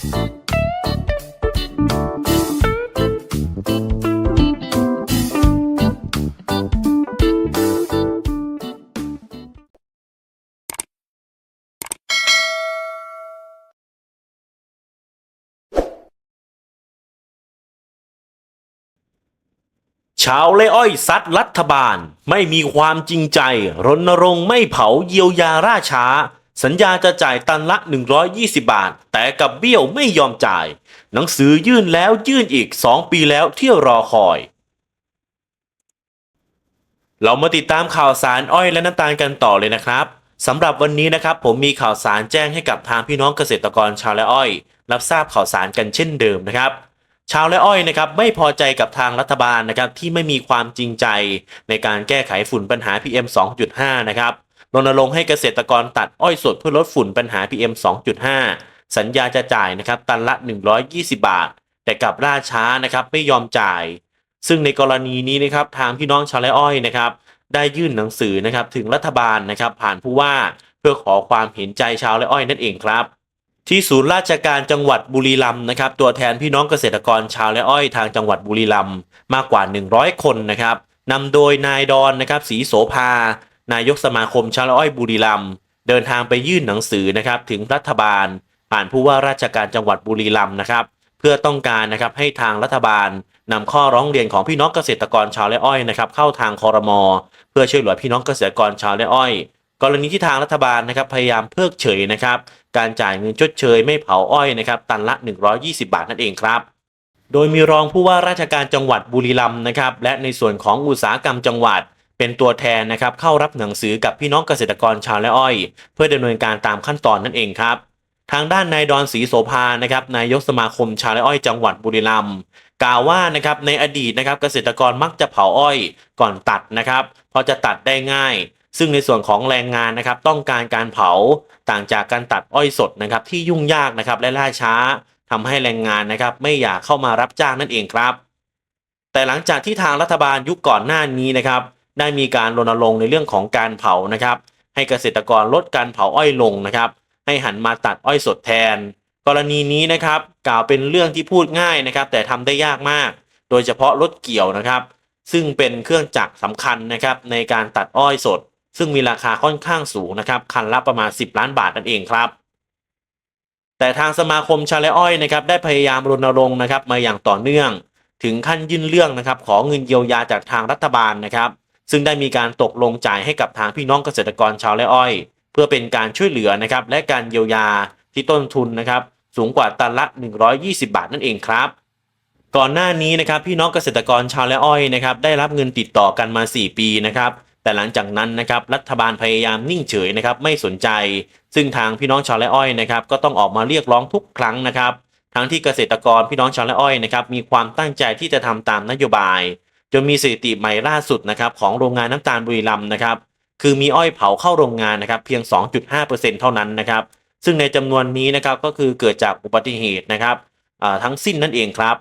ชาวไร่อ้อยซัดรัฐบาล ไม่มีความจริงใจ รณรงค์ไม่เผาเยียวยาล่าช้า สัญญาจะจ่ายตันละ 120 บาท แต่กับเบี้ยวไม่ยอมจ่าย หนังสือยื่นแล้วยื่นอีก 2 ปีแล้วที่รอคอย เรามาติดตามข่าวสารอ้อยและน้ำตาลกันต่อเลยนะครับสำหรับวันนี้นะครับผมมีข่าวสารแจ้งให้กับทางพี่น้องเกษตรกรชาวไร่อ้อย รับทราบข่าวสารกันเช่นเดิมนะครับชาวไร่อ้อยนะครับไม่พอใจกับทางรัฐบาลนะครับที่ไม่มีความจริงใจในการแก้ไขฝุ่นปัญหา PM 2.5 นะครับ รณรงค์ให้เกษตรกรตัดอ้อยสดเพื่อลดฝุ่นปัญหา PM 2.5 สัญญาจะจ่ายนะครับตันละ 120 บาท แต่กลับล่าช้านะครับไม่ยอมจ่าย ซึ่งในกรณีนี้นะครับทางพี่น้องชาวไร่อ้อยนะครับได้ยื่นหนังสือนะครับถึงรัฐบาลนะครับผ่านผู้ว่าเพื่อขอความเห็นใจชาวไร่อ้อยนั่นเองครับ ที่ศูนย์ราชการจังหวัดบุรีรัมย์นะครับตัวแทนพี่น้องเกษตรกรชาวไร่อ้อยทางจังหวัดบุรีรัมย์มากกว่า 100 คนนะครับนำโดยนายดอนนะครับศรีโสภา นายกสมาคมชาวไร่อ้อยบุรีรัมย์เดินทางไปยื่นหนังสือนะครับถึงรัฐบาล ผ่านผู้ว่าราชการจังหวัดบุรีรัมย์นะครับ เพื่อต้องการนะครับให้ทางรัฐบาลนำข้อร้องเรียนของพี่น้องเกษตรกรชาวไร่อ้อยนะครับเข้าทางคอรมอเพื่อช่วยเหลือพี่น้องเกษตรกรชาวไร่อ้อย กรณีที่ทางรัฐบาลนะครับพยายามเพิกเฉยนะครับการจ่ายเงินชดเชยไม่เผาอ้อยนะครับตันละ 120 บาทนั่นเองครับโดยมีรองผู้ว่าราชการจังหวัดบุรีรัมย์นะครับและในส่วนของอุตสาหกรรมจังหวัด เป็นตัวแทนนะครับเข้ารับหนังสือกับพี่น้องเกษตรกรชาวไร่อ้อย เพื่อดำเนินการตามขั้นตอนนั่นเองครับ ทางด้านนายดอนศรีโสภานะครับนายกสมาคมชาวไร่อ้อยจังหวัดบุรีรัมย์กล่าวว่านะครับในอดีตนะครับเกษตรกรมักจะเผาอ้อยก่อนตัดนะครับเพราะจะตัดได้ง่าย ซึ่งในส่วนของแรงงานนะครับต้องการการเผาต่างจากการตัดอ้อยสดนะครับที่ยุ่งยากนะครับและล่าช้าทำให้แรงงานนะครับไม่อยากเข้ามารับจ้างนั่นเองครับ แต่หลังจากที่ทางรัฐบาลยุคก่อนหน้านี้นะครับ ได้มีการรณรงค์ในเรื่องของการเผานะครับ ให้เกษตรกรลดการเผาอ้อยลงนะครับ ให้หันมาตัดอ้อยสดแทน กรณีนี้นะครับกล่าวเป็นเรื่องที่พูดง่ายนะครับ แต่ทำได้ยากมาก โดยเฉพาะรถเกี่ยวนะครับ ซึ่งเป็นเครื่องจักรสำคัญนะครับในการตัดอ้อยสด ซึ่งมีราคาค่อนข้างสูงนะครับ คันละประมาณ 10 ล้านบาทนั่นเองครับแต่ทางสมาคมชาเลอ้อยนะครับได้พยายามรณรงค์นะครับมาอย่างต่อเนื่อง ถึงขั้นยื่นเรื่องนะครับ ขอเงินเยียวยาจากทางรัฐบาลนะครับ ซึ่งได้มีการตกลงจ่ายให้กับทางพี่น้องเกษตรกรชาวไร่อ้อย เพื่อเป็นการช่วยเหลือนะครับและการเยียวยาที่ต้นทุนนะครับสูงกว่าตันละ 120 บาทนั่นเองครับ ก่อนหน้านี้นะครับพี่น้องเกษตรกรชาวไร่อ้อยนะครับได้รับเงินติดต่อกันมา 4 ปีนะครับแต่หลังจากนั้นนะครับรัฐบาลพยายามนิ่งเฉยนะครับไม่สนใจ ซึ่งทางพี่น้องชาวไร่อ้อยนะครับก็ต้องออกมาเรียกร้องทุกครั้งนะครับทั้งที่เกษตรกรพี่น้องชาวไร่อ้อยนะครับมีความตั้งใจที่จะทำตามนโยบาย จนมีสถิติใหม่ล่าสุดนะครับของโรงงานน้ำตาลบุรีรัมย์นะครับคือมีอ้อยเผาเข้าโรงงานนะครับเพียง 2.5%เท่านั้นนะครับซึ่งในจำนวนนี้นะครับก็คือเกิดจากอุบัติเหตุนะครับทั้งสิ้นนั่นเองครับ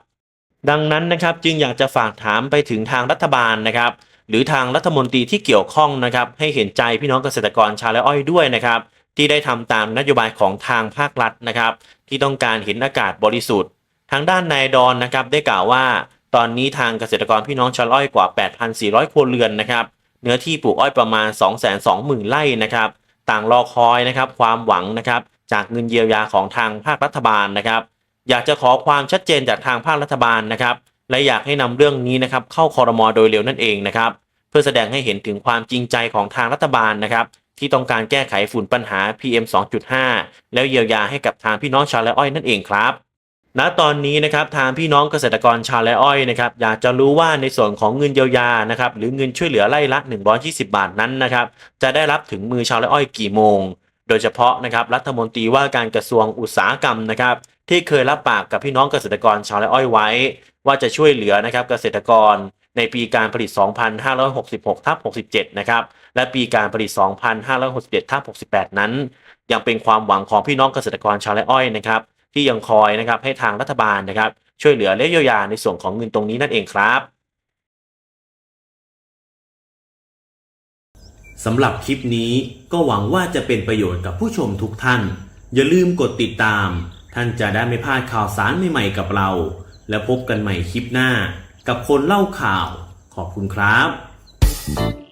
ดังนั้นนะครับจึงอยากจะฝากถามไปถึงทางรัฐบาลนะครับหรือทางรัฐมนตรีที่เกี่ยวข้องนะครับให้เห็นใจพี่น้องเกษตรกรชาวไร่อ้อยด้วยนะครับที่ได้ทำตามนโยบายของทางภาครัฐนะครับ ที่ต้องการเห็นอากาศบริสุทธิ์ ทางด้านนายดอนนะครับได้กล่าวว่า ตอนนี้ทางเกษตรกรพี่น้องชาวไร่อ้อยกว่า 8,400 ครัวเรือนนะครับ เนื้อที่ปลูกอ้อยประมาณ 220,000 ไร่นะครับ ต่างรอคอยนะครับความหวังนะครับจากเงินเยียวยาของทางภาครัฐบาลนะครับ อยากจะขอความชัดเจนจากทางภาครัฐบาลนะครับ และอยากให้นำเรื่องนี้นะครับเข้าคอรมอโดยเร็วนั่นเองนะครับ เพื่อแสดงให้เห็นถึงความจริงใจของทางรัฐบาลนะครับ ที่ต้องการแก้ไขฝุ่นปัญหา PM 2.5 แล้วเยียวยาให้กับทางพี่น้องชาวไร่อ้อยนั่นเองครับ ณตอนนี้นะครับทางพี่น้องเกษตรกรชาวไร่อ้อยนะครับอยากจะรู้ว่าในส่วนของเงินเยียวยานะครับหรือเงินช่วยเหลือไร่ละ 120 บาทนั้นนะครับจะได้รับถึงมือชาวไร่อ้อยกี่โมง โดยเฉพาะนะครับรัฐมนตรีว่าการกระทรวงอุตสาหกรรมนะครับที่เคยรับปากกับพี่น้องเกษตรกรชาวไร่อ้อยไว้ ว่าจะช่วยเหลือนะครับเกษตรกรในปีการผลิต 2566ทับ67 นะครับ และปีการผลิต 2567ทับ68 นั้น ยังเป็นความหวังของพี่น้องเกษตรกรชาวไร่อ้อยนะครับ ที่ยังคอยนะครับให้ทางรัฐบาลนะครับช่วยเหลือและเยียวยาในส่วนของเงินตรงนี้นั่นเองครับสำหรับคลิปนี้ก็หวังว่าจะเป็นประโยชน์กับผู้ชมทุกท่าน อย่าลืมกดติดตาม ท่านจะได้ไม่พลาดข่าวสารใหม่ๆกับเรา แล้วพบกันใหม่คลิปหน้า กับคนเล่าข่าว ขอบคุณครับ